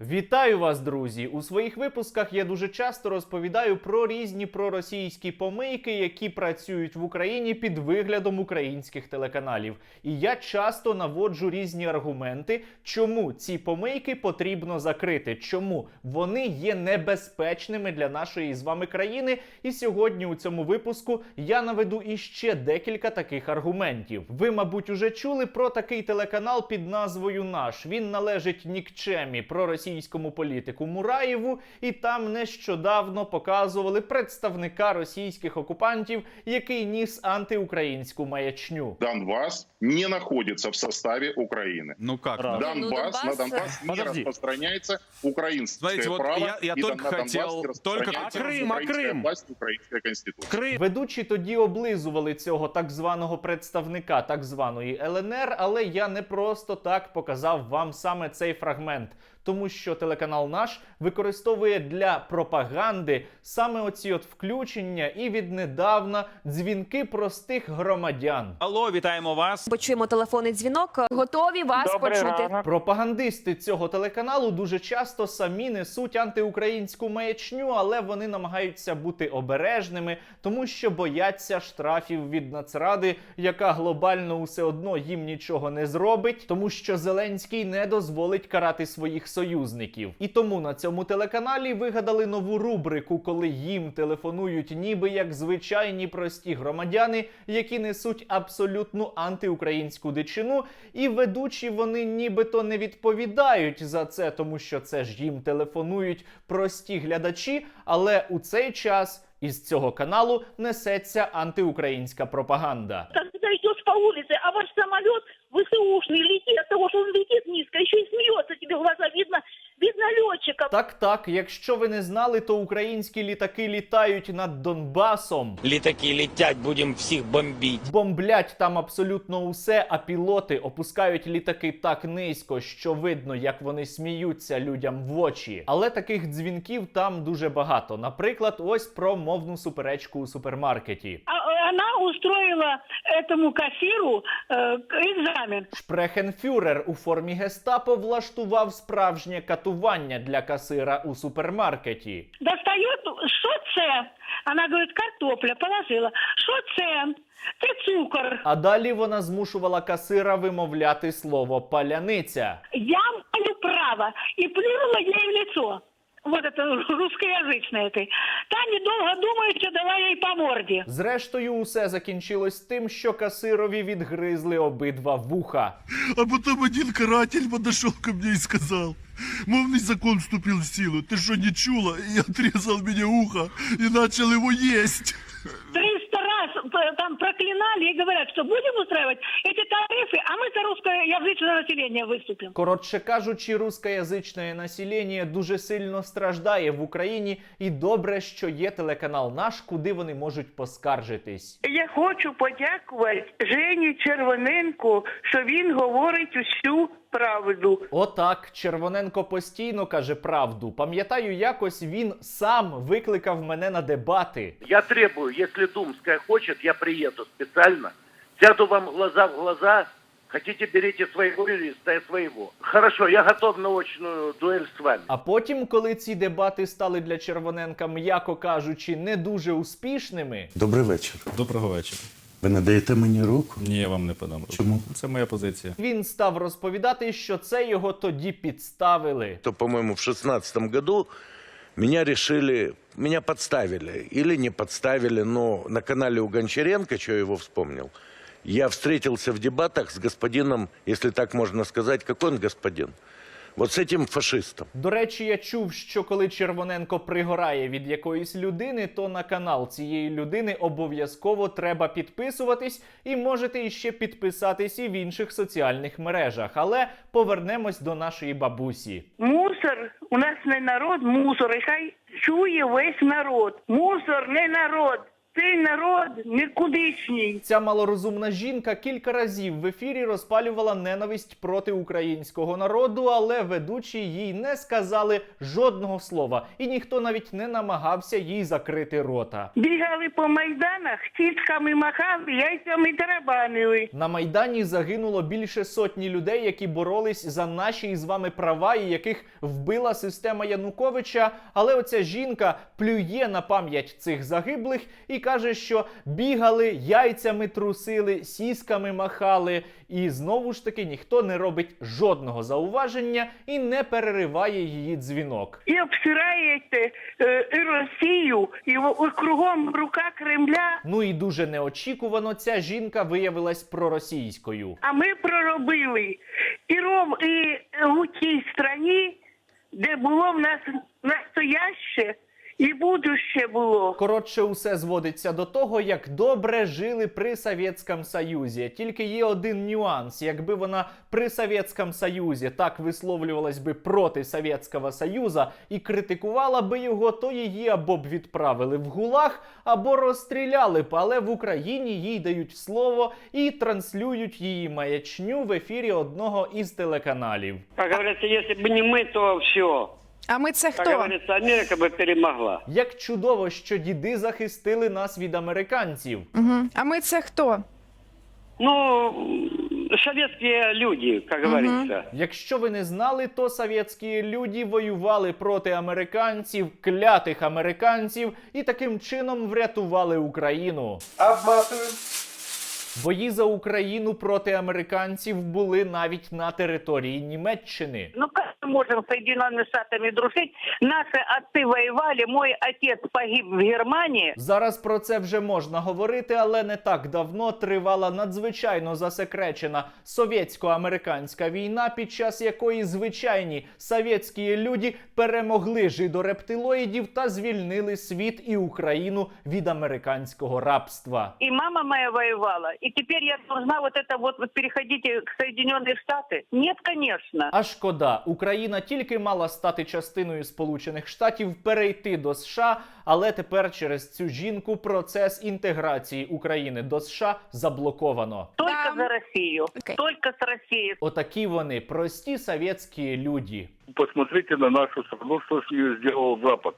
Вітаю вас, друзі! У своїх випусках я дуже часто розповідаю про різні проросійські помийки, які працюють в Україні під виглядом українських телеканалів. І я часто наводжу різні аргументи, чому ці помийки потрібно закрити, чому вони є небезпечними для нашої з вами країни. І сьогодні у цьому випуску я наведу іще декілька таких аргументів. Ви, мабуть, уже чули про такий телеканал під назвою Наш. Він належить нікчемі проросійському політику Мураєву, і там нещодавно показували представника російських окупантів, який ніс антиукраїнську маячню. Донбасс не находится в составе Украины. Ну как? Раз. да? Донбасс, Ну, на Донбасс, Донбасс не подожди. распространяется украинское Знаете, вот право. я- я и только на Донбасс хотел- не только распространяется хотел- А Крым, а украинская Крым? власть, украинская конституция. Крим. Ведучі тоді облизували цього так званого представника так званої ЛНР, але я не просто так показав вам саме цей фрагмент, тому що телеканал наш використовує для пропаганди саме оці от включення і віднедавна дзвінки простих громадян. Алло, вітаємо вас. Почуємо телефонний дзвінок. Готові вас Добрий почути. ранок. Пропагандисти цього телеканалу дуже часто самі несуть антиукраїнську маячню, але вони намагаються бути обережними, тому що бояться штрафів від Нацради, яка глобально усе одно їм нічого не зробить, тому що Зеленський не дозволить карати своїх союзників. І тому на цьому телеканалі вигадали нову рубрику, коли їм телефонують, ніби як звичайні прості громадяни, які несуть абсолютну антиукраїнську дичину, і ведучі вони нібито не відповідають за це, тому що це ж їм телефонують прості глядачі. Але у цей час із цього каналу несеться антиукраїнська пропаганда. когда идешь по улице, а ваш самолет ВСУшный летит, от того, что он летит низко, еще и смеется, тебе в глаза видно, видно летчика. Так, так, якщо ви не знали, то українські літаки літають над Донбасом. Літаки летять, будемо всіх бомбити. Бомблять там абсолютно усе, а пілоти опускають літаки так низько, що видно, як вони сміються людям в очі. Але таких дзвінків там дуже багато. Наприклад, ось про мовну суперечку у супермаркеті А, а она устроила этому кассиру э, к- экзамен. Шпрехенфюрер у формі гестапо влаштував справжнє катування для касира у супермаркеті. Достает, что це? Она говорит, картопля, положила. Что це? Це цукор. А далі вона змушувала касира вимовляти слово паляниця. Я маю право. И плюнула ей в лицо. Вот это русскоязычное этой. Та, недолго думаючи, дала ей по морде. Зрештою, усе закінчилось тим, що касирові відгризли обидва вуха. А потом один каратель подошел ко мне и сказал, мовный закон вступил в силу, ты что не чула? И отрезал мне ухо и начал его есть. 300 раз п- там проклинали и говорят, что будем устраивать эти тарифы, а мы за русскоязычное население выступим. Коротше кажучи, рускоязичне населення дуже сильно страждає в Україні, і добре, що є телеканал наш, куди вони можуть поскаржитись. Я хочу подякувати Жені Червоненку, що він говорить усю правду. Отак, Червоненко постійно каже правду. Пам'ятаю, якось він сам викликав мене на дебати. Я требую, если Думская хочет, я приеду специально, сяду вам глаза в глаза, хотите берите своего юриста, я своего. Хорошо, я готов на очную дуэль с вами. А потім, коли ці дебати стали для Червоненка, м'яко кажучи, не дуже успішними, Добрий вечір. Доброго вечора. Ви не даєте мені руку? Ні, я вам не подам руку. Чому? Це моя позиція. він став розповідати, що це його тоді підставили. То, по-моему, в шестнадцатом году меня решили, меня подставили. Или не подставили, но на канале у Гончаренко, что я его вспомнил, я встретился в дебатах с господином, если так можно сказать, какой он господин? Вот с этим фашистом. До речі, я чув, що коли Червоненко пригорає від якоїсь людини, то на канал цієї людини обов'язково треба підписуватись, і можете іще підписатись і в інших соціальних мережах. Але повернемось до нашої бабусі. Мусор у нас не народ, мусор, і хай чує весь народ. Мусор не народ. Цей народ нікудишній. Ця малорозумна жінка кілька разів в ефірі розпалювала ненависть проти українського народу, але ведучі їй не сказали жодного слова, і ніхто навіть не намагався їй закрити рота. Бігали по майданах, тітками махали, яйцями тарабанили. На майдані загинуло більше сотні людей, які боролись за наші із вами права, і яких вбила система Януковича. Але оця жінка плює на пам'ять цих загиблих і каже, що бігали, яйцями трусили, сісками махали. І знову ж таки ніхто не робить жодного зауваження і не перериває її дзвінок. І обсираєте е, і Росію, і, і кругом рука Кремля. Ну і дуже неочікувано ця жінка виявилась проросійською. А ми проробили і ром, і у тій страні, де було в нас настояще і будуще було. Коротше, усе зводиться до того, як добре жили при Совєтському Союзі. Тільки є один нюанс: якби вона при Совєтському Союзі так висловлювалась би проти Совєтського Союзу і критикувала би його, то її або б відправили в ГУЛАГ, або розстріляли б. Але в Україні їй дають слово і транслюють її маячню в ефірі одного із телеканалів. Как говорится, если бы не мы, то все. А ми це хто? говорится, Америка бы перемогла. Як чудово, що діди захистили нас від американців. Угу. А ми це хто? Ну, советские люди, как говорится. Якщо ви не знали, то совєтські люди воювали проти американців, клятих американців, і таким чином врятували Україну. Бої за Україну проти американців були навіть на території Німеччини. Ну можем с Соединенными Штатами дружить? Наши отцы воевали, мой отец погиб в Германии. Зараз про це вже можна говорити, але не так давно тривала надзвичайно засекречена совєтсько-американська війна, під час якої звичайні совєтські люди перемогли жидорептилоїдів та звільнили світ і Україну від американського рабства. И мама моя воевала. И теперь я должна вот это вот, вот переходите к Соединенные Штаты? Нет, конечно. А шкода, Україна тільки мала стати частиною Сполучених Штатів, перейти до США, але тепер через цю жінку процес інтеграції України до США заблоковано. Тільки за Росію, okay. Только з Росії. Отакі вони прості совєтські люди. Посмотрите на нашу страну, що з нею зробив Запад.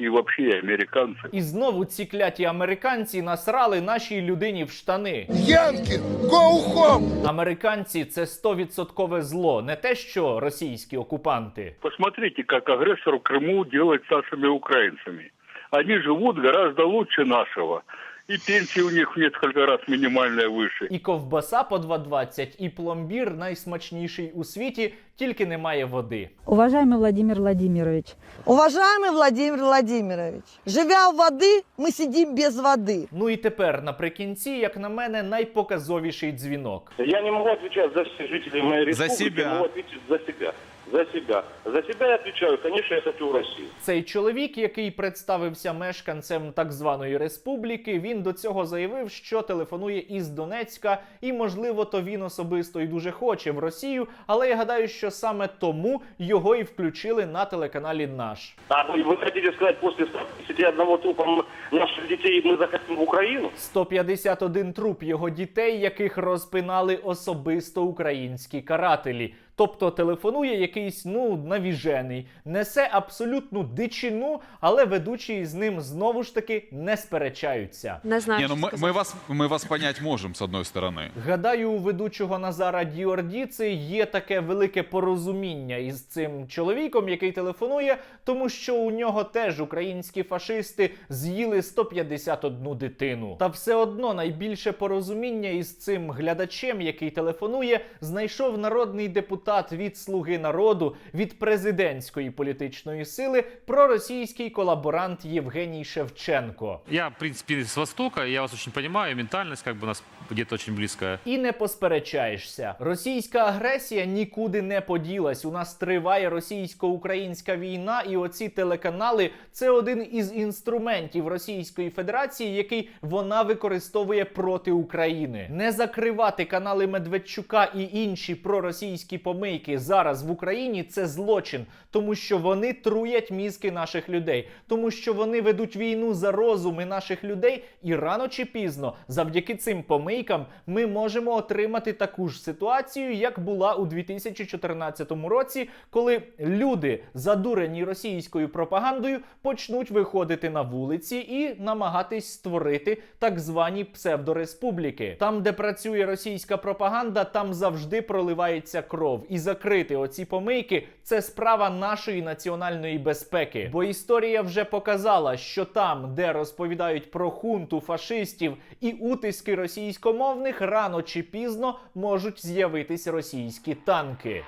И вообще американці. І знову ці кляті американці насрали нашій людині в штани. Янки, go home! Американці це стовідсоткове зло, не те, що російські окупанти. Посмотрите, як агресор в Крыму делает с нашими українцями. Вони живуть гораздо лучше нашего. И пенсии у них в несколько раз минимальная выше. І ковбаса по 2,20, і пломбір найсмачніший у світі, тільки немає води. Уважаемый Владимир Владимирович, Уважаемый Владимир Владимирович, живя у воды, мы сидим без воды. Ну і тепер наприкінці, як на мене, найпоказовіший дзвінок. Я не могу отвечать за всех жителей моей За республики, себя. могу ответить за себя. За себя. За себя я отвечаю, конечно, я хочу в Россию. Цей чоловік, який представився мешканцем так званої республіки, він до цього заявив, що телефонує із Донецька, і можливо, то він особисто і дуже хоче в Росію. Але я гадаю, що саме тому його і включили на телеканалі наш. А вы, вы хотите сказать, после 151 трупа наших детей мы захотим в Украину? 151 труп його дітей, яких розпинали особисто українські карателі. Тобто телефонує якийсь ну навіжений, несе абсолютну дичину, але ведучі з ним знову ж таки не сперечаються. Не знаю. Не, ну що мы, сказати. мы вас, мы вас понять можем, с одной стороны. Гадаю, у ведучого Назара Діордіци є таке велике порозуміння із цим чоловіком, який телефонує, тому що у нього теж українські фашисти з'їли 151 дитину. Та все одно найбільше порозуміння із цим глядачем, який телефонує, знайшов народний депутат від Слуги народу від президентської політичної сили проросійський колаборант Євгеній Шевченко. Я, в принципі з Востока, я вас очень понимаю, ментальність, как бы у нас где-то очень близкая. І не посперечаєшся. Російська агресія нікуди не поділась. У нас триває російсько-українська війна, і оці телеканали це один із інструментів Російської Федерації, який вона використовує проти України. Не закривати канали Медведчука і інші проросійські помийки зараз в Україні це злочин, тому що вони труять мізки наших людей, тому що вони ведуть війну за розуми наших людей, і рано чи пізно, завдяки цим помийкам, ми можемо отримати таку ж ситуацію, як була у 2014 році, коли люди, задурені російською пропагандою, почнуть виходити на вулиці і намагатись створити так звані псевдореспубліки. Там, де працює російська пропаганда, там завжди проливається кров. І закрити оці помийки це справа нашої національної безпеки. Бо історія вже показала, що там, де розповідають про хунту фашистів і утиски російськомовних, рано чи пізно можуть з'явитись російські танки.